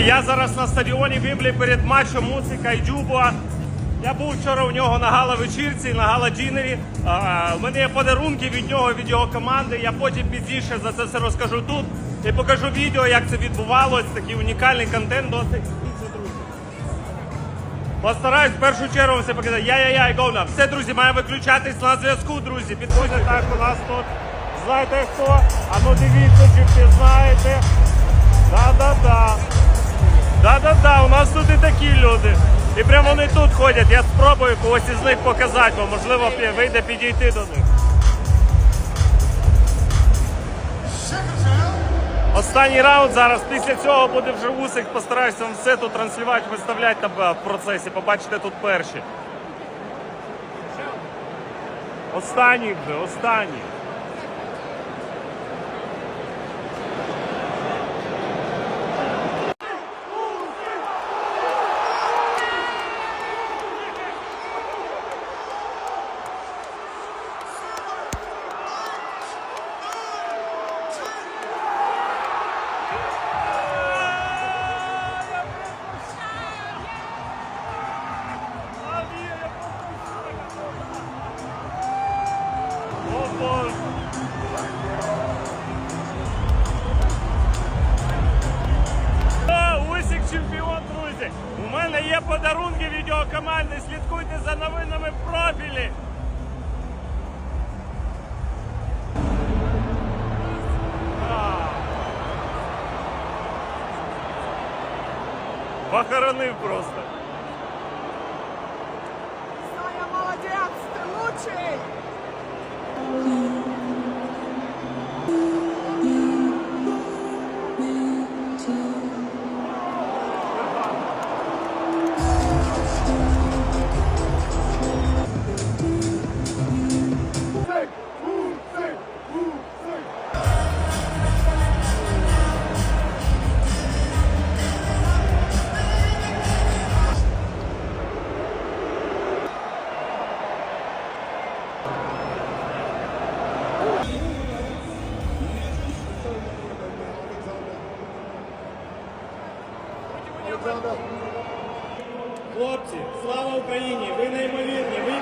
я зараз на стадіоні Вімблі перед матчем Мусика і Дюбуа. Я був вчора у нього на гала-вечірці, на гала-дінері. У мене є подарунки від нього, від його команди. Я потім пізніше за це все розкажу тут і покажу відео, як це відбувалось. Такий унікальний контент досить. Постараюсь в першу чергу все показати. Я-я-я, говна. Все, друзі, має виключатись на зв'язку, друзі. Підходьте так у нас тут. Знаєте хто? А ну дивіться, чи всі знаєте. Да-да-да. Да-да-да, у нас тут і такі люди. І прямо вони тут ходять. Я спробую когось із них показати, бо можливо вийде підійти до них. Останній раунд зараз. Після цього буде вже Усик. Постараюся вам все тут транслювати, виставляти на- в процесі. Побачите тут перші. Останній вже, останній. Усік чемпіон, друзі. У мене є подарунки від його команди. Слідкуйте за новинами в профілі. Похоронив просто. Саня, молодец, ты лучший! Хлопці, слава Україні! Ви неймовірні! Ви